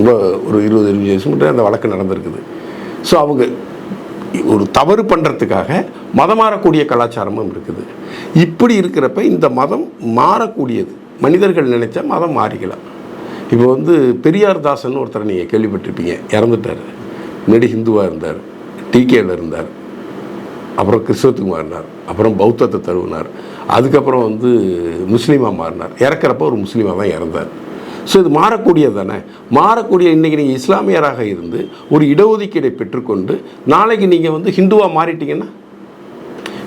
ரொம்ப ஒரு இருபது இருபது வருஷம் முன்னாடி அந்த வழக்கு நடந்திருக்குது. ஸோ அவங்க ஒரு தவறு பண்ணுறதுக்காக மதம் மாறக்கூடிய கலாச்சாரமும் இருக்குது. இப்படி இருக்கிறப்ப இந்த மதம் மாறக்கூடியது. மனிதர்கள் நினைச்சா மதம் மாறிக்கலாம். இப்போ வந்து பெரியார் தாசன் ஒருத்தரை நீங்கள் கேள்விப்பட்டிருப்பீங்க. இறந்துட்டார். முன்னாடி ஹிந்துவாக இருந்தார். டிகேல இருந்தார். அப்புறம் கிறிஸ்தவத்துக்கு மாறினார். அப்புறம் பௌத்தத்தை தருவினார் அதுக்கப்புறம் வந்து முஸ்லீமாக மாறினார். இறக்குறப்ப ஒரு முஸ்லீமாக தான் இறந்தார். ஸோ இது மாறக்கூடியது தானே? மாறக்கூடிய இன்றைக்கி நீங்கள் இஸ்லாமியராக இருந்து ஒரு இடஒதுக்கீடை பெற்றுக்கொண்டு நாளைக்கு நீங்கள் வந்து ஹிந்துவாக மாறிட்டீங்கன்னா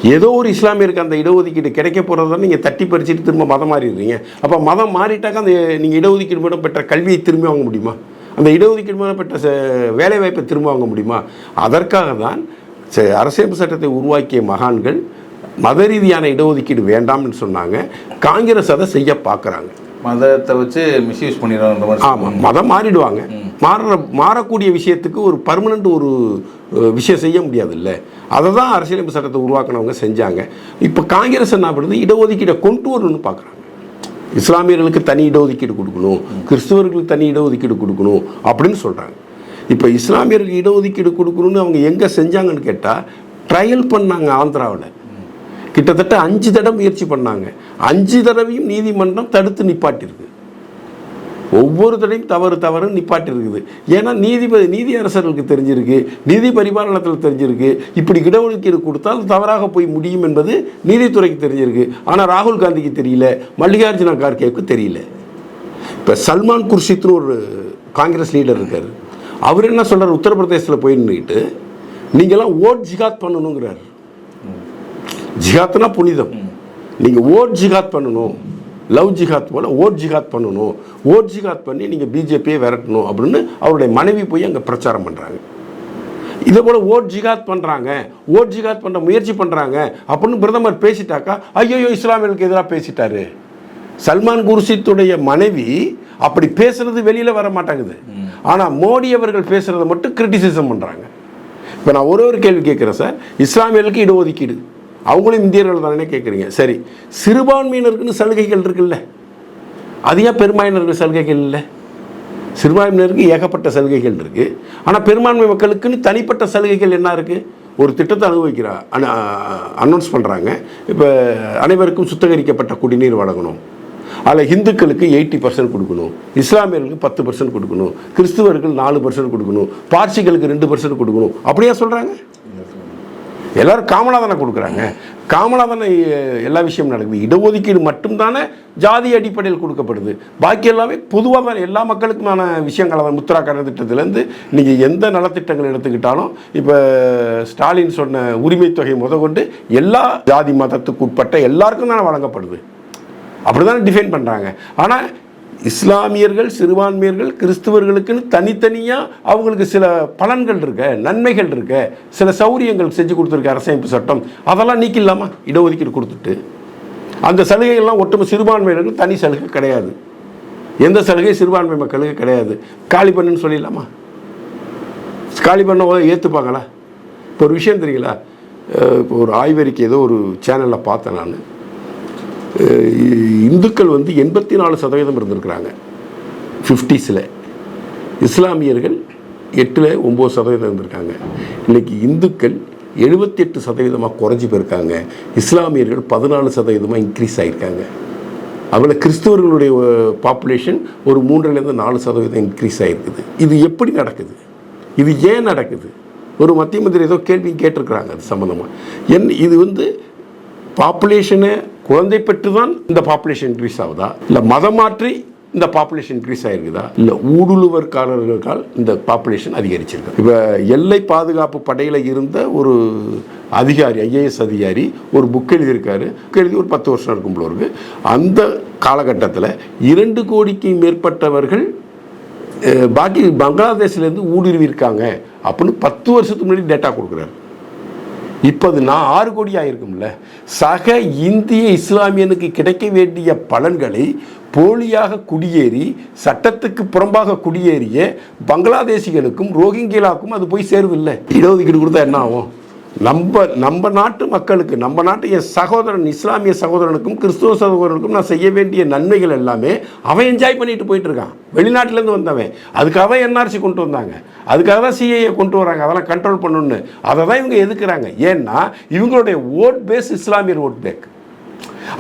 ஏதோ ஒரு இஸ்லாமியருக்கு அந்த இடஒதுக்கீடு கிடைக்க போகிறத நீங்கள் தட்டி பறிச்சுட்டு திரும்ப மதம் மாறிடுறீங்க. அப்போ மதம் மாறிட்டாக்க அந்த நீங்கள் இடஒதுக்கீடு மூலம் பெற்ற கல்வியை திரும்பி வாங்க முடியுமா? அந்த இடஒதுக்கீடு மூலம் பெற்ற ச- வேலைவாய்ப்பை திரும்ப வாங்க முடியுமா? அதற்காக தான் ச- அரசியல் சட்டத்தை உருவாக்கிய மகான்கள் மத ரீதியான இடஒதுக்கீடு வேண்டாம்னு சொன்னாங்க. காங்கிரஸ் அதை செய்ய பார்க்குறாங்க. மதத்தை வச்சு மிஸ்யூஸ் பண்ணிடுறோன்ற மாதிரி ஆமாம் மதம் மாறிடுவாங்க. மாறுற மாறக்கூடிய விஷயத்துக்கு ஒரு பர்மனண்ட் ஒரு விஷயம் செய்ய முடியாதுல்ல. அதை தான் அரசியலமைப்பு சட்டத்தை உருவாக்குனவங்க செஞ்சாங்க. இப்போ காங்கிரஸ் என்ன பண்ணுது? இடஒதுக்கீடை கொண்டு வரணும்னு பார்க்குறாங்க இஸ்லாமியர்களுக்கு தனி இடஒதுக்கீடு கொடுக்கணும். கிறிஸ்துவர்களுக்கு தனி இடஒதுக்கீடு கொடுக்கணும் அப்படின்னு சொல்கிறாங்க இப்போ இஸ்லாமியர்களுக்கு இடஒதுக்கீடு கொடுக்கணும்னு அவங்க எங்கே செஞ்சாங்கன்னு கேட்டால் ட்ரையல் பண்ணாங்க ஆந்திராவில். கிட்டத்தட்ட அஞ்சு தடவை முயற்சி பண்ணாங்க. அஞ்சு தடவையும் நீதிமன்றம் தடுத்து நிப்பாட்டியிருக்கு ஒவ்வொரு தடையும் தவறு தவறு நிப்பாட்டி இருக்குது ஏன்னா நீதிபதி நீதி அரசர்களுக்கு தெரிஞ்சிருக்கு. நீதி பரிபாலனத்தில் தெரிஞ்சிருக்கு. இப்படி இடஒதுக்கீடு கொடுத்தால் தவறாக போய் முடியும் என்பது நீதித்துறைக்கு தெரிஞ்சிருக்கு. ஆனால் ராகுல் காந்திக்கு தெரியல. மல்லிகார்ஜுன கார்கேவுக்கு தெரியல. இப்போ சல்மான் குர்ஷித்னு ஒரு காங்கிரஸ் லீடர் இருக்கார். அவர் என்ன சொல்கிறார் உத்தரப்பிரதேசத்தில் போய் நின்றுக்கிட்டு நீங்களாம் ஓட் ஜிகாத் பண்ணணுங்கிறார். ஜிகாத்னா புனிதம். நீங்கள் ஓட் ஜிகாத் பண்ணணும். லவ் ஜிகாத் போல் ஓட் ஜிகாத் பண்ணணும். ஓட் ஜிகாத் பண்ணி நீங்கள் பிஜேபியை விரட்டணும் அப்படின்னு அவருடைய மனைவி போய் அங்கே பிரச்சாரம் பண்ணுறாங்க இதே போல் ஓட் ஜிகாத் பண்ணுறாங்க ஓட் ஜிகாத் பண்ண முயற்சி பண்ணுறாங்க அப்படின்னு பிரதமர் பேசிட்டாக்கா ஐயோ இஸ்லாமியர்களுக்கு எதிராக பேசிட்டாரு. சல்மான் குர்ஷித்துடைய மனைவி அப்படி பேசுறது வெளியில் வர மாட்டாங்குது. ஆனால் மோடி அவர்கள் பேசுகிறத மட்டும் கிரிட்டிசிசம் பண்ணுறாங்க இப்போ நான் ஒரே ஒரு கேள்வி கேட்குறேன் சார். இஸ்லாமியர்களுக்கு இடஒதுக்கீடு. அவங்களும் இந்தியர்கள் தானே கேட்குறீங்க சரி சிறுபான்மையினருக்குன்னு சலுகைகள் இருக்குல்ல. அது ஏன் பெரும்பான்மையினருக்கு சலுகைகள் இல்லை. சிறுபான்மையினருக்கு ஏகப்பட்ட சலுகைகள் இருக்குது ஆனால் பெரும்பான்மை மக்களுக்குன்னு தனிப்பட்ட சலுகைகள் என்ன இருக்குது ஒரு திட்டத்தை அனுபவிக்கிறா அனு அனௌன்ஸ் பண்ணுறாங்க இப்போ அனைவருக்கும் சுத்திகரிக்கப்பட்ட குடிநீர் வழங்கணும். அதில் ஹிந்துக்களுக்கு எயிட்டி பர்சன்ட் கொடுக்கணும். இஸ்லாமியர்களுக்கு பத்து பர்சன்ட் கொடுக்கணும். கிறிஸ்துவர்கள் நாலு பர்சன்ட் கொடுக்கணும். பார்சிகளுக்கு ரெண்டு பர்சன்ட் கொடுக்கணும். அப்படியா சொல்கிறாங்க எல்லாரும் காமனாக தானே கொடுக்குறாங்க? காமனாக தானே எல்லா விஷயமும் நடக்குது. இடஒதுக்கீடு மட்டும்தானே ஜாதி அடிப்படையில் கொடுக்கப்படுது. பாக்கி எல்லாமே பொதுவாக தான் எல்லா மக்களுக்குமான விஷயங்கள் தான். முத்ரா கடன் திட்டத்திலேருந்து நீங்கள் எந்த நலத்திட்டங்கள் எடுத்துக்கிட்டாலும் இப்போ ஸ்டாலின் சொன்ன உரிமை தொகை முதற்கொண்டு எல்லா ஜாதி மதத்துக்கு உட்பட்ட எல்லாருக்கும் தானே வழங்கப்படுது. அப்படி தானே டிஃபைன் பண்ணுறாங்க ஆனால் இஸ்லாமியர்கள் சிறுபான்மையர்கள் கிறிஸ்துவர்களுக்குன்னு தனித்தனியாக அவங்களுக்கு சில பலன்கள் இருக்க நன்மைகள் இருக்க சில சௌரியங்கள் செஞ்சு கொடுத்துருக்க அரசமைப்பு சட்டம். அதெல்லாம் நீக்கிடலாமா? இடஒதுக்கீடு கொடுத்துட்டு. அந்த சலுகைகள்லாம் ஒட்டுமொத்த சிறுபான்மையினருக்கு தனி சலுகை கிடையாது. எந்த சலுகை சிறுபான்மை மக்களுக்கு கிடையாது. காலி பண்ணுன்னு சொல்லிடலாமா? காலி பண்ண ஏற்றுப்பாங்களா இப்போ ஒரு விஷயம் தெரியுங்களா? இப்போ ஒரு ஆய்வறிக்கை ஏதோ ஒரு சேனலில் பார்த்தேன் நான். இந்துக்கள் வந்து எண்பத்தி நாலு சதவீதம் இருந்திருக்கிறாங்க. ஃபிஃப்டிஸில் இஸ்லாமியர்கள் எட்டில் ஒம்பது சதவீதம் இருந்திருக்காங்க. இன்றைக்கி இந்துக்கள் எழுபத்தி எட்டு சதவீதமாக குறைஞ்சி போயிருக்காங்க. இஸ்லாமியர்கள் பதினாலு சதவீதமாக இன்க்ரீஸ் ஆகியிருக்காங்க அதில் கிறிஸ்தவர்களுடைய பாப்புலேஷன் ஒரு மூன்றுலேருந்து நாலு சதவீதம் இன்க்ரீஸ் ஆகிருக்குது இது எப்படி நடக்குது? இது ஏன் நடக்குது? ஒரு மத்திய மந்திரி ஏதோ கேள்வி கேட்டிருக்கிறாங்க அது சம்மந்தமாக என் இது வந்து பாப்புலேஷனை குழந்தை பெற்று தான் இந்த பாப்புலேஷன் இன்க்ரீஸ் ஆகுதா? இல்லை மதம் மாற்றி இந்த பாப்புலேஷன் இன்க்ரீஸ் ஆகிருக்குதா இல்லை ஊடுருவற்காரர்களால் இந்த பாப்புலேஷன் அதிகரிச்சிருக்கு இப்போ எல்லை பாதுகாப்பு படையில் இருந்த ஒரு அதிகாரி ஐஏஎஸ் அதிகாரி ஒரு புக் எழுதியிருக்காரு. புக் எழுதி ஒரு பத்து வருஷம் இருக்கும் போல இருக்கு. அந்த காலகட்டத்தில் இரண்டு கோடிக்கு மேற்பட்டவர்கள் பாக்கி பங்களாதேஷ்லேருந்து ஊடுருவி இருக்காங்க அப்படின்னு பத்து வருஷத்துக்கு முன்னாடி டேட்டா கொடுக்குறாரு. இப்போ அது நான் ஆறு கோடி இருக்கும்ல. சக இந்திய இஸ்லாமியனுக்கு கிடைக்க வேண்டிய பலன்களை போலியாக குடியேறி சட்டத்துக்கு புறம்பாக குடியேறிய பங்களாதேசிகளுக்கும் ரோஹிங்கியலாக்கும் அது போய் சேருதில்ல இடஒதுக்கீடு கொடுத்தா என்ன ஆகும்? நம்ம நம்ம நாட்டு மக்களுக்கு நம்ம நாட்டு என் சகோதரன் இஸ்லாமிய சகோதரனுக்கும் கிறிஸ்துவ சகோதரனுக்கும் நான் செய்ய வேண்டிய நன்மைகள் எல்லாமே அவன் என்ஜாய் பண்ணிட்டு போயிட்டு இருக்கான். வெளிநாட்டிலேருந்து வந்தவன். அதுக்காக என்ஆர்சி கொண்டு வந்தாங்க. அதுக்காக தான் சிஏஏ கொண்டு வராங்க. அதெல்லாம் கண்ட்ரோல் பண்ணணும்னு. அதை தான் இவங்க எதுக்குறாங்க? ஏன்னா இவங்களுடைய ஓட் பேஸ் இஸ்லாமியர் ஓட் பேக்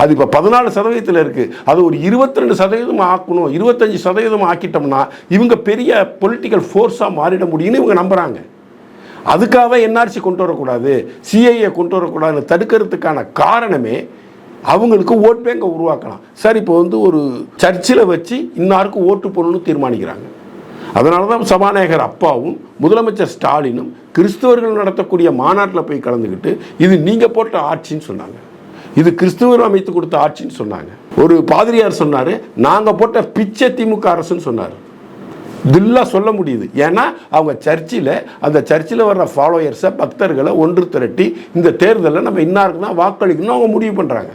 அது இப்போ பதினாலு சதவீதத்தில் இருக்குது அது ஒரு 22% சதவீதம் ஆக்கணும். இருபத்தஞ்சி சதவீதம் ஆக்கிட்டோம்னா இவங்க பெரிய பொலிட்டிக்கல் ஃபோர்ஸாக மாறிட முடியும்னு இவங்க நம்புகிறாங்க அதுக்காக என்ஆர்சி கொண்டு வரக்கூடாது சிஐஏ கொண்டு வரக்கூடாதுன்னு தடுக்கிறதுக்கான காரணமே அவங்களுக்கு ஓட் பேங்கை உருவாக்கலாம். சார் இப்போ வந்து ஒரு சர்ச்சில் வச்சு இன்னாருக்கு ஓட்டு போடணும்னு தீர்மானிக்கிறாங்க. அதனால தான் சபாநாயகர் அப்பாவும் முதலமைச்சர் ஸ்டாலினும் கிறிஸ்தவர்கள் நடத்தக்கூடிய மாநாட்டில் போய் கலந்துக்கிட்டு இது நீங்கள் போட்ட ஆட்சின்னு சொன்னாங்க. இது கிறிஸ்துவர் அமைத்து கொடுத்த ஆட்சின்னு சொன்னாங்க. ஒரு பாதிரியார் சொன்னார் நாங்கள் போட்ட பிச்சை திமுக அரசுன்னு சொன்னார். தில்லாக சொல்ல முடியுது. ஏன்னா அவங்க சர்ச்சில் அந்த சர்ச்சில் வர்ற ஃபாலோயர்ஸை பக்தர்களை ஒன்று திரட்டி இந்த தேர்தலில் நம்ம இன்னாருக்கு தான் அவங்க முடிவு பண்ணுறாங்க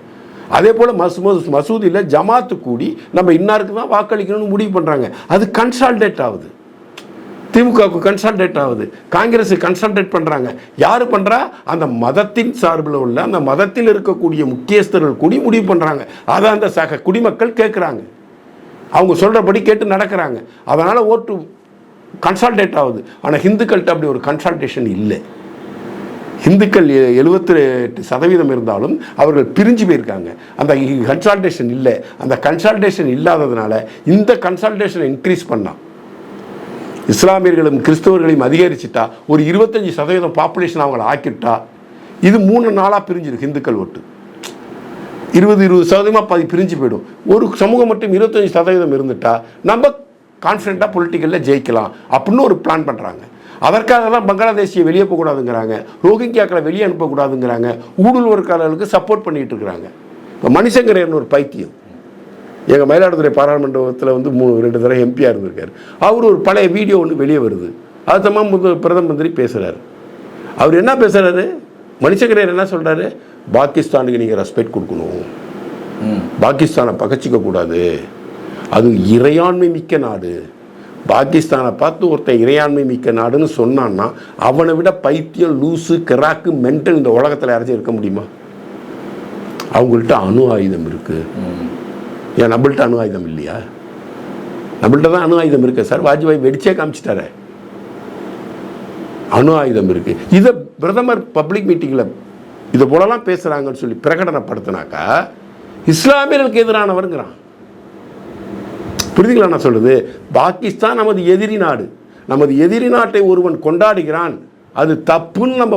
அதே போல் மசு மசு- மசூதியில் ஜமாத்து கூடி நம்ம இன்னாருக்கு தான் வாக்களிக்கணும்னு முடிவு பண்ணுறாங்க அது கன்சால்டேட் ஆகுது. திமுகவுக்கு கன்சல்டேட் ஆகுது. காங்கிரஸு கன்சல்டேட் பண்ணுறாங்க யார் பண்ணுறா அந்த மதத்தின் சார்பில் உள்ள அந்த மதத்தில் இருக்கக்கூடிய முக்கியஸ்தர்கள் கூடி முடிவு பண்ணுறாங்க அதை அந்த சக குடிமக்கள் கேட்குறாங்க அவங்க சொல்கிறபடி கேட்டு நடக்கிறாங்க. அதனால் ஓட்டு கன்சால்டேட் ஆகுது. ஆனால் ஹிந்துக்கள்கிட்ட அப்படி ஒரு கன்சல்டேஷன் இல்லை. இந்துக்கள் எழுபத்தி எட்டு சதவீதம் இருந்தாலும் அவர்கள் பிரிஞ்சு போயிருக்காங்க. அந்த கன்சல்டேஷன் இல்லை. அந்த கன்சல்டேஷன் இல்லாததுனால இந்த கன்சல்டேஷனை இன்க்ரீஸ் பண்ணான் இஸ்லாமியர்களும் கிறிஸ்தவர்களையும் அதிகரிச்சுட்டா ஒரு இருபத்தஞ்சி சதவீதம் பாப்புலேஷன் அவங்கள ஆக்கிட்டா இது மூணு நாளாக பிரிஞ்சிருக்கு இந்துக்கள் ஓட்டு. இருபது இருபது சதவீதமாக பாதி பிரிஞ்சு போயிடும். ஒரு சமூகம் மட்டும் இருபத்தஞ்சி சதவீதம் இருந்துட்டால் நம்ம கான்ஃபிடண்ட்டாக பொலிட்டிக்கலில் ஜெயிக்கலாம் அப்படின்னு ஒரு பிளான் பண்ணுறாங்க அதற்காக தான் பங்களாதேஷியை வெளியே போகக்கூடாதுங்கிறாங்க. ரோஹிங்கியாக்களை வெளியே அனுப்பக்கூடாதுங்கிறாங்க. ஊடுருவற்காரர்களுக்கு சப்போர்ட் பண்ணிகிட்டு இருக்கிறாங்க. இப்போ மணிசங்கரன் ஒரு பைத்தியம். எங்கள் மயிலாடுதுறை பாராளுமன்றத்தில் வந்து மூணு ரெண்டு தடவை எம்பியாக இருந்திருக்காரு. அவர் ஒரு பழைய வீடியோ ஒன்று வெளியே வருது. அது தம்மா பிரதம மந்திரி பேசுகிறாரு அவர் என்ன பேசுகிறாரு மணிசங்கரன் என்ன சொல்கிறாரு பாகிஸ்தானுக்கு நீங்கள் ரெஸ்பெக்ட் கொடுக்கணும். பாகிஸ்தானை பகச்சிக்க கூடாது. அது இறையாண்மை மிக்க நாடு. பாகிஸ்தானை பார்த்து ஒருத்தன் இறையாண்மை மிக்க நாடுன்னு சொன்னான்னா அவனை விட பைத்தியம் லூசு கிராக்கு மென்டல் இந்த உலகத்தில் யாராச்சும் இருக்க முடியுமா? அவங்கள்ட்ட அணு ஆயுதம் இருக்குது ஏன் நம்மள்ட்ட அணு ஆயுதம் இல்லையா? நம்மள்ட்ட தான் அணு ஆயுதம் இருக்கு சார். வாஜ்பாய் வெடிச்சே காமிச்சிட்டாரே. அணு ஆயுதம் இருக்கு. இதை பிரதமர் பப்ளிக் மீட்டிங்கில் இது போலலாம் பேசுகிறாங்கன்னு சொல்லி பிரகடனப்படுத்தினாக்கா இஸ்லாமியர்களுக்கு எதிரானவருங்கிறான். புரியுதுங்களா நான் சொல்லுது? பாகிஸ்தான் நமது எதிரி நாடு. நமது எதிரி நாட்டை ஒருவன் கொண்டாடுகிறான். அது தப்புன்னு நம்ம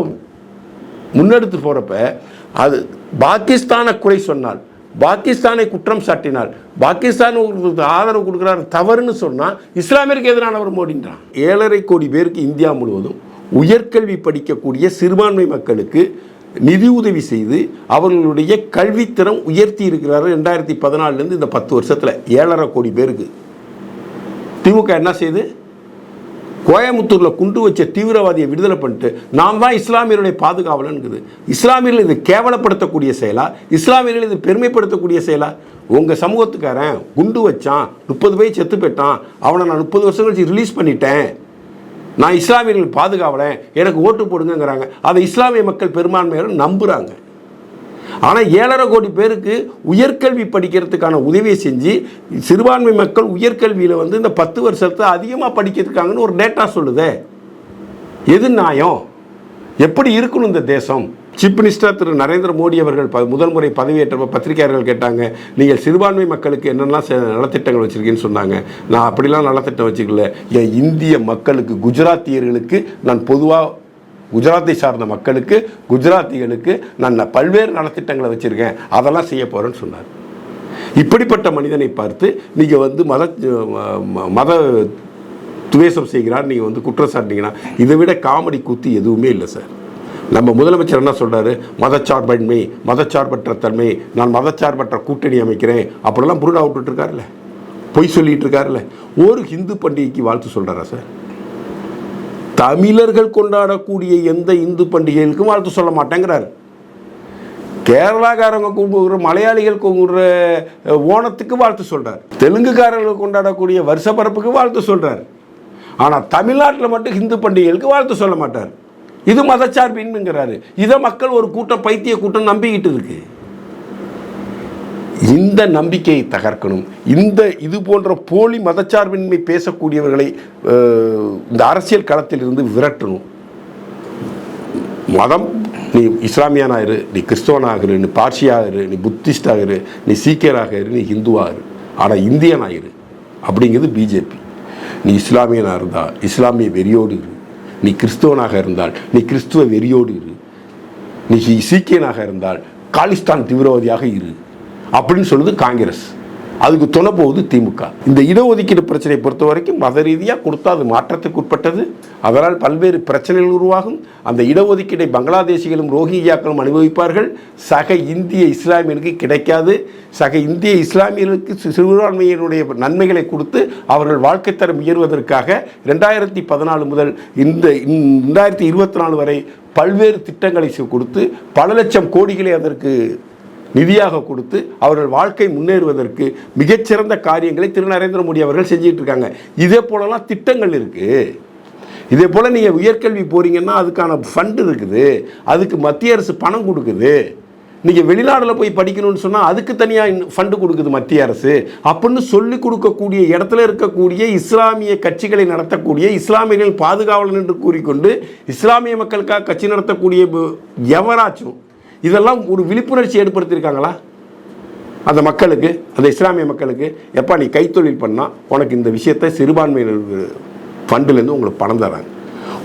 முன்னெடுத்து போகிறப்ப அது பாகிஸ்தானை குறை சொன்னால் பாகிஸ்தானை குற்றம் சாட்டினால் பாகிஸ்தானுக்கு ஆதரவு கொடுக்குறாரு தவறுன்னு சொன்னால் இஸ்லாமியருக்கு எதிரானவர் மோடின்றான். ஏழரை கோடி பேருக்கு இந்தியா முழுவதும் உயர்கல்வி படிக்கக்கூடிய சிறுபான்மை மக்களுக்கு நிதி உதவி செய்து அவர்களுடைய கல்வித்திறம் உயர்த்தி இருக்கிறார் ரெண்டாயிரத்தி பதினாலுலேருந்து இந்த பத்து வருஷத்தில் ஏழரை கோடி பேருக்கு. திமுக என்ன செய்யுது கோயம்புத்தூரில் குண்டு வச்ச தீவிரவாதியை விடுதலை பண்ணிட்டு நாம் தான் இஸ்லாமியருடைய பாதுகாவலன்குது இஸ்லாமியர்கள் இது கேவலப்படுத்தக்கூடிய செயலா? இஸ்லாமியர்கள் இது பெருமைப்படுத்தக்கூடிய செயலா? உங்கள் சமூகத்துக்காரன் குண்டு வச்சான் முப்பது பேர் செத்து போயிட்டான். அவனை நான் முப்பது வருஷம் கழிச்சு ரிலீஸ் பண்ணிட்டேன். நான் இஸ்லாமியர்கள் பாதுகாவலன் எனக்கு ஓட்டு போடுங்கங்கிறாங்க. அதை இஸ்லாமிய மக்கள் பெரும்பான்மையினர் நம்புகிறாங்க ஆனால் ஏழரை கோடி பேருக்கு உயர்கல்வி படிக்கிறதுக்கான உதவியை செஞ்சு சிறுபான்மை மக்கள் உயர்கல்வியில் வந்து இந்த பத்து வருஷத்தை அதிகமாக படிக்கிறதுக்காங்கன்னு ஒரு டேட்டா சொல்லுதே. எது நியாயம்? எப்படி இருக்கணும் இந்த தேசம்? சீஃப் மினிஸ்டர் திரு நரேந்திர மோடி அவர்கள் ப முதல் முறை பதவியேற்ற பத்திரிகையாளர்கள் கேட்டாங்க நீங்கள் சிறுபான்மை மக்களுக்கு என்னெல்லாம் நலத்திட்டங்கள் வச்சுருக்கீங்கன்னு சொன்னாங்க. நான் அப்படிலாம் நலத்திட்டம் வச்சுக்கல. என் இந்திய மக்களுக்கு குஜராத்தியர்களுக்கு நான் பொதுவாக குஜராத்தை சார்ந்த மக்களுக்கு குஜராத்திகளுக்கு நான் பல்வேறு நலத்திட்டங்களை வச்சுருக்கேன். அதெல்லாம் செய்ய போகிறேன்னு சொன்னார். இப்படிப்பட்ட மனிதனை பார்த்து நீங்கள் வந்து மத ம- மத துவேஷம் செய்கிறார் நீங்கள் வந்து குற்றம் சாட்டினீங்கன்னா இதை விட காமெடி கூத்து எதுவுமே இல்லை சார். நம்ம முதலமைச்சர் என்ன சொல்கிறாரு மதச்சார்பன்மை மதச்சார்பற்ற தன்மை நான் மதச்சார்பற்ற கூட்டணி அமைக்கிறேன். அப்படிலாம் புருடா விட்டுட்டு இருக்காருல்ல பொய் சொல்லிட்டு இருக்காருல்ல ஒரு ஹிந்து பண்டிகைக்கு வாழ்த்து சொல்கிறாரா சார்? தமிழர்கள் கொண்டாடக்கூடிய எந்த இந்து பண்டிகைகளுக்கும் வாழ்த்து சொல்ல மாட்டேங்கிறாரு. கேரளாக்காரங்க கும்பிடுற மலையாளிகள் கும்பிடுற ஓணத்துக்கு வாழ்த்து சொல்கிறார் தெலுங்குக்காரர்கள் கொண்டாடக்கூடிய வருஷ பரப்புக்கு வாழ்த்து சொல்கிறார் ஆனால் தமிழ்நாட்டில் மட்டும் ஹிந்து பண்டிகைகளுக்கு வாழ்த்து சொல்ல மாட்டார். இது மதச்சார்பின்மைங்கிறாரு இதை மக்கள் ஒரு கூட்டம் பைத்திய கூட்டம் நம்பிக்கிட்டு இருக்கு. இந்த நம்பிக்கையை தகர்க்கணும். இந்த இது போன்ற போலி மதச்சார்பின்மை பேசக்கூடியவர்களை இந்த அரசியல் களத்தில் இருந்து விரட்டணும். மதம் நீ இஸ்லாமியனாக இரு நீ கிறிஸ்தவனாக இரு நீ பார்சியாக இரு நீ புத்திஸ்டாக இரு நீ சீக்கியராக இரு நீ ஹிந்துவாக இரு. ஆனால் இந்தியனாக இரு. அப்படிங்கிறது பிஜேபி நீ இஸ்லாமியனாக இருந்தால் இஸ்லாமிய வெறியோடு இரு. நீ கிறிஸ்தவனாக இருந்தால் நீ கிறிஸ்துவ வெறியோடு இரு. நீ சீக்கியனாக இருந்தால் காலிஸ்தான் தீவிரவாதியாக இரு. அப்படின்னு சொல்லுது காங்கிரஸ். அதுக்கு துணை போகுது திமுக. இந்த இடஒதுக்கீடு பிரச்சனையை பொறுத்த வரைக்கும் மத ரீதியாக கொடுத்தா அது மாற்றத்துக்கு உட்பட்டது. அதனால் பல்வேறு பிரச்சனைகள் உருவாகும். அந்த இடஒதுக்கீடை பங்களாதேசிகளும் ரோஹிங்கியாக்களும் அனுபவிப்பார்கள். சக இந்திய இஸ்லாமியனுக்கு கிடைக்காது. சக இந்திய இஸ்லாமியர்களுக்கு சிறுபான்மையினுடைய நன்மைகளை கொடுத்து அவர்கள் வாழ்க்கை தரம் உயர்வதற்காக ரெண்டாயிரத்தி பதினாலு முதல் இந்த ரெண்டாயிரத்தி இருபத்தி நாலு வரை பல்வேறு திட்டங்களை கொடுத்து பல லட்சம் கோடிகளை அதற்கு நிதியாக கொடுத்து அவர்கள் வாழ்க்கை முன்னேறுவதற்கு மிகச்சிறந்த காரியங்களை திரு. நரேந்திர மோடி அவர்கள் செஞ்சுட்டு இருக்காங்க இதே போலலாம் திட்டங்கள் இருக்குது இதே போல் நீங்கள் உயர்கல்வி போகிறீங்கன்னா அதுக்கான ஃபண்டு இருக்குது. அதுக்கு மத்திய அரசு பணம் கொடுக்குது. நீங்கள் வெளிநாட்டில் போய் படிக்கணும்னு சொன்னால் அதுக்கு தனியாக ஃபண்டு கொடுக்குது மத்திய அரசு. அப்படின்னு சொல்லி கொடுக்கக்கூடிய இடத்துல இருக்கக்கூடிய இஸ்லாமிய கட்சிகளை நடத்தக்கூடிய இஸ்லாமியர்கள் பாதுகாவலன் என்று கூறிக்கொண்டு இஸ்லாமிய மக்களுக்காக கட்சி நடத்தக்கூடிய எவராச்சும் இதெல்லாம் ஒரு விழிப்புணர்ச்சி ஏற்படுத்தியிருக்காங்களா? அந்த மக்களுக்கு அந்த இஸ்லாமிய மக்களுக்கு எப்பா நீ கைத்தொழில் பண்ணால் உனக்கு இந்த விஷயத்தை சிறுபான்மையினர் ஃபண்டுலேருந்து உங்களுக்கு பணம் தராங்க.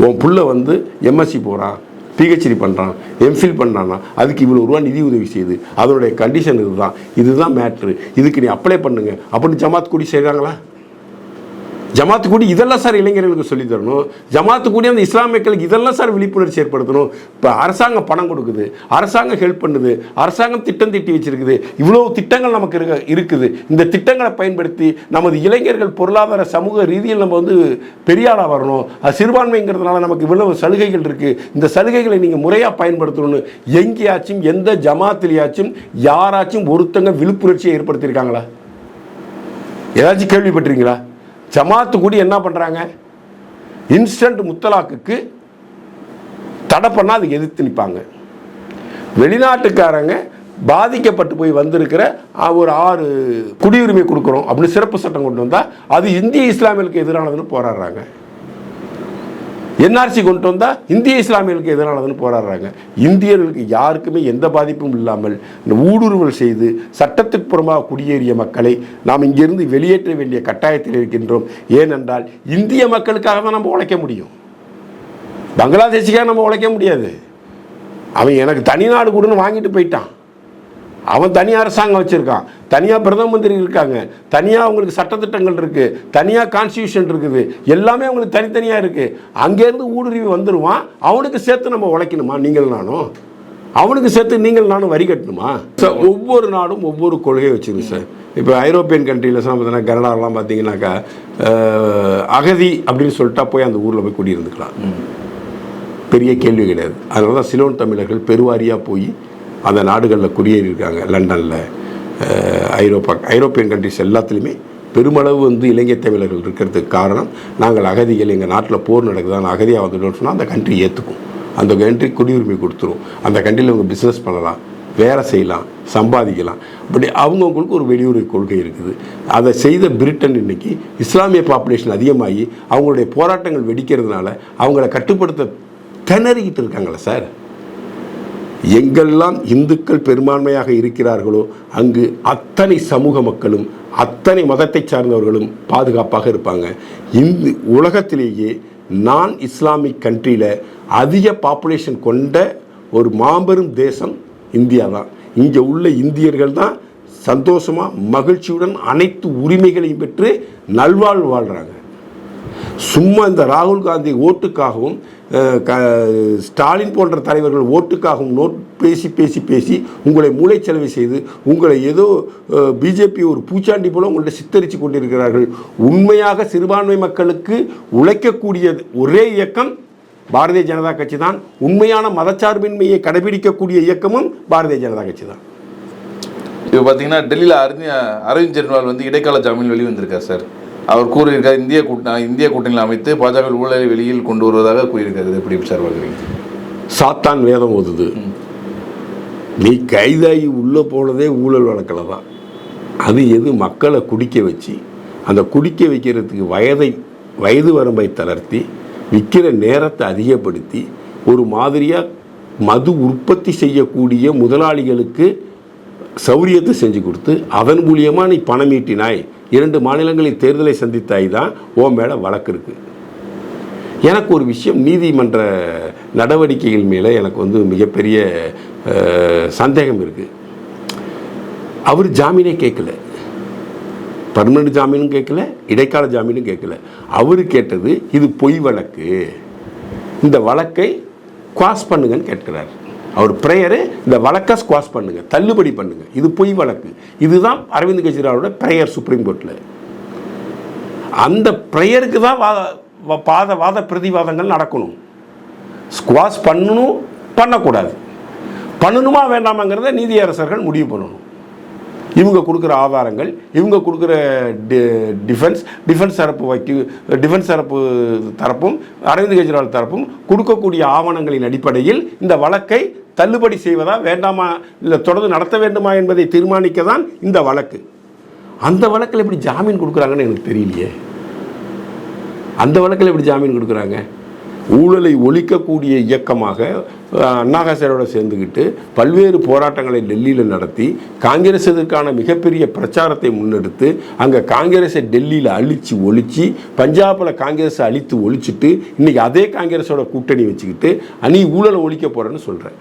உன் புள்ள வந்து எம்எஸ்சி போகிறான் பிஹெச்டி பண்ணுறான் எம்ஃபில் பண்ணுறான்னா அதுக்கு இவ்வளோ ரூபா நிதி உதவி செய்யுது அதனுடைய கண்டிஷன் இதுதான். இதுதான் மேட்ரு இதுக்கு நீ அப்ளை பண்ணுங்க. அப்படின்னு ஜமாத் கூடி செய்கிறாங்களா ஜமாத்து கூடி இதெல்லாம் சார் இளைஞர்களுக்கு சொல்லித் தரணும். ஜமாத்து கூடி அந்த இஸ்லாமியர்களுக்கு இதெல்லாம் சார் விழிப்புணர்ச்சி ஏற்படுத்தணும். இப்போ அரசாங்கம் பணம் கொடுக்குது. அரசாங்கம் ஹெல்ப் பண்ணுது. அரசாங்கம் திட்டம் திட்டி வச்சிருக்குது. இவ்வளோ திட்டங்கள் நமக்கு இருக்க இருக்குது. இந்த திட்டங்களை பயன்படுத்தி நமது இளைஞர்கள் பொருளாதார சமூக ரீதியில் நம்ம வந்து பெரியாளாக வரணும். அது சிறுபான்மைங்கிறதுனால நமக்கு இவ்வளவு சலுகைகள் இருக்குது இந்த சலுகைகளை நீங்கள் முறையாக பயன்படுத்தணும்னு எங்கேயாச்சும் எந்த ஜமாத்திலேயாச்சும் யாராச்சும் ஒருத்தங்க விழிப்புணர்ச்சியை ஏற்படுத்தியிருக்காங்களா? ஏதாச்சும் கேள்விப்பட்டிருக்கீங்களா? ஜமாத்து கூடி என்ன பண்ணுறாங்க இன்ஸ்டன்ட் முத்தலாக்குக்கு தடை பண்ணால் அதுக்கு எதிர்த்து நிற்பாங்க வெளிநாட்டுக்காரங்க பாதிக்கப்பட்டு போய் வந்திருக்கிற ஒரு ஆறு குடியுரிமை கொடுக்குறோம் அப்படின்னு சிறப்பு சட்டம் கொண்டு வந்தால் அது இந்திய இஸ்லாமியர்களுக்கு எதிரானதுன்னு போராடுறாங்க. என்ஆர்சி கொண்டு வந்தால் இந்திய இஸ்லாமியர்களுக்கு எதிரானதுன்னு போராடுறாங்க. இந்தியர்களுக்கு யாருக்குமே எந்த பாதிப்பும் இல்லாமல் இந்த ஊடுருவல் செய்து சட்டத்திற்புறமாக குடியேறிய மக்களை நாம் இங்கிருந்து வெளியேற்ற வேண்டிய கட்டாயத்தில் இருக்கின்றோம். ஏனென்றால் இந்திய மக்களுக்காக தான் நம்ம உழைக்க முடியும். பங்களாதேஷுக்காக நம்ம உழைக்க முடியாது. அவன் எனக்கு தனி நாடு கொடுன்னு வாங்கிட்டு போயிட்டான். அவன் தனி அரசாங்கம் வச்சுருக்கான். தனியாக பிரதம மந்திரி இருக்காங்க. தனியாக அவங்களுக்கு சட்டத்திட்டங்கள் இருக்குது தனியாக கான்ஸ்டியூஷன் இருக்குது. எல்லாமே அவங்களுக்கு தனித்தனியாக இருக்குது அங்கேருந்து ஊடுருவி வந்துடுவான் அவனுக்கு சேர்த்து நம்ம உழைக்கணுமா? நீங்கள் நானும். அவனுக்கு சேர்த்து நீங்கள் நானும் வரி கட்டணுமா? சார் ஒவ்வொரு நாடும் ஒவ்வொரு கொள்கையை வச்சுருக்கு சார். இப்போ ஐரோப்பியன் கண்ட்ரியில் பார்த்தீங்கன்னா கனடாலாம் பார்த்தீங்கன்னாக்கா அகதி அப்படின்னு சொல்லிட்டா போய் அந்த ஊரில் போய் குடியிருந்துக்கலாம். பெரிய கேள்வி கிடையாது. அதனால தான் சிலோன் தமிழர்கள் பெருவாரியாக போய் அந்த நாடுகளில் குடியேறியிருக்காங்க லண்டனில். ஐரோப்பா ஐரோப்பியன் கண்ட்ரிஸ் எல்லாத்துலேயுமே பெருமளவு வந்து இலங்கை தமிழர்கள் இருக்கிறதுக்கு காரணம் நாங்கள் அகதிகள் எங்கள் நாட்டில் போர் நடக்குதான் அகதியாக வந்துட்டோம்னு சொன்னால் அந்த கண்ட்ரி ஏற்றுக்கும் அந்த கண்ட்ரி குடியுரிமை கொடுத்துரும். அந்த கண்ட்ரியில் அவங்க பிஸ்னஸ் பண்ணலாம் வேலை செய்யலாம் சம்பாதிக்கலாம். அப்படி அவங்கவுங்களுக்கு ஒரு வெளியுறவு கொள்கை இருக்குது. அதை செய்த பிரிட்டன் இன்னைக்கு இஸ்லாமிய பாப்புலேஷன் அதிகமாகி அவங்களுடைய போராட்டங்கள் வெடிக்கிறதுனால அவங்கள கட்டுப்படுத்த திணறிக்கிட்டு இருக்காங்களே சார். எங்கெல்லாம் இந்துக்கள் பெரும்பான்மையாக இருக்கிறார்களோ அங்கு அத்தனை சமூக மக்களும் அத்தனை மதத்தை சார்ந்தவர்களும் பாதுகாப்பாக இருப்பாங்க. இந்து உலகத்திலேயே நான் இஸ்லாமிக் கண்ட்ரியில் அதிக பாப்புலேஷன் கொண்ட ஒரு மாபெரும் தேசம் இந்தியா தான் இங்கே உள்ள இந்தியர்கள் தான் சந்தோஷமாக மகிழ்ச்சியுடன் அனைத்து உரிமைகளையும் பெற்று நல்வாழ்வு வாழ்கிறாங்க சும்மா இந்த ராகுல் காந்தி ஓட்டுக்காகவும் க- ஸ்டாலின் போன்ற தலைவர்கள் ஓட்டுக்காகவும் நோட் பேசி பேசி பேசி உங்களை மூளைச்சலவை செய்து உங்களை ஏதோ பிஜேபி ஒரு பூச்சாண்டி போல உங்கள்ட்ட சித்தரித்து கொண்டிருக்கிறார்கள். உண்மையாக சிறுபான்மை மக்களுக்கு உழைக்கக்கூடிய ஒரே இயக்கம் பாரதிய ஜனதா கட்சி தான் உண்மையான மதச்சார்பின்மையை கடைபிடிக்கக்கூடிய இயக்கமும் பாரதிய ஜனதா கட்சி தான் இப்போ பார்த்தீங்கன்னா டெல்லியில் அரவிந்த் அரவிந்த் கெஜ்ரிவால் வந்து இடைக்கால ஜாமீன் வெளிவந்திருக்கார் சார். அவர் கூறியிருக்கார் இந்திய கூட்ட இந்திய கூட்டணியில் அமைத்து பாஜக ஊழலை வெளியில் கொண்டு வருவதாக கூறியிருக்காரு எப்படி சார் பார்க்குறீங்க? சாத்தான் வேதம் ஓதுது. நீ கைதாகி உள்ளே போனதே ஊழல் வழக்கில் தான். அது எது? மக்களை குடிக்க வச்சு. அந்த குடிக்க வைக்கிறதுக்கு வயதை வயது வரம்பை தளர்த்தி விற்கிற நேரத்தை அதிகப்படுத்தி ஒரு மாதிரியாக மது உற்பத்தி செய்யக்கூடிய முதலாளிகளுக்கு சௌரியத்தை செஞ்சு கொடுத்து அதன் மூலியமாக நீ பணம் ஈட்டினாய். இரண்டு மாநிலங்களில் தேர்தலை சந்தித்தாய் தான் ஓ மேலே வழக்கு இருக்குது எனக்கு ஒரு விஷயம் நீதிமன்ற நடவடிக்கைகள் மேலே எனக்கு வந்து மிகப்பெரிய சந்தேகம் இருக்குது அவர் ஜாமீனே கேட்கல. பர்மனெண்ட் ஜாமீனும் கேட்கல இடைக்கால ஜாமீனும் கேட்கல. அவர் கேட்டது இது பொய் வழக்கு. இந்த வழக்கை குவாஸ் பண்ணுங்கன்னு கேட்கிறார். அவர் ப்ரேயரு இந்த வழக்கை ஸ்குவாஸ் பண்ணுங்க தள்ளுபடி பண்ணுங்க. இது பொய் வழக்கு. இதுதான் அரவிந்த் கெஜ்ரிவாலோட ப்ரேயர் சுப்ரீம் கோர்ட்டில் அந்த ப்ரேயருக்கு தான் வாத வா- வாத வாத பிரதிவாதங்கள் நடக்கணும். ஸ்குவாஸ் பண்ணணும் பண்ணக்கூடாது. பண்ணணுமா வேண்டாமாங்கிறத நீதியரசர்கள் முடிவு பண்ணணும். இவங்க கொடுக்குற ஆதாரங்கள் இவங்க கொடுக்குற டி டிஃபென்ஸ் டிஃபென்ஸ் தரப்பு வைக்கு டிஃபென்ஸ் தரப்பு தரப்பும் அரவிந்த் கெஜ்ரிவால் தரப்பும் கொடுக்கக்கூடிய ஆவணங்களின் அடிப்படையில் இந்த வழக்கை தள்ளுபடி செய்வதா வேண்டாமா இல்லை தொடர்ந்து நடத்த வேண்டுமா என்பதை தீர்மானிக்க தான் இந்த வழக்கு. அந்த வழக்கில் எப்படி ஜாமீன் கொடுக்குறாங்கன்னு எனக்கு தெரியலையே. அந்த வழக்கில் எப்படி ஜாமீன் கொடுக்குறாங்க? ஊழலை ஒழிக்கக்கூடிய இயக்கமாக அண்ணாகாசரோட சேர்ந்துக்கிட்டு பல்வேறு போராட்டங்களை டெல்லியில் நடத்தி காங்கிரஸ் இதற்கான மிகப்பெரிய பிரச்சாரத்தை முன்னெடுத்து அங்கே காங்கிரஸை டெல்லியில் அழித்து ஒழிச்சு பஞ்சாபில் காங்கிரஸை அழித்து ஒழிச்சிட்டு இன்றைக்கி அதே காங்கிரஸோட கூட்டணி வச்சுக்கிட்டு அணி ஊழலை ஒழிக்க போகிறேன்னு சொல்கிறேன்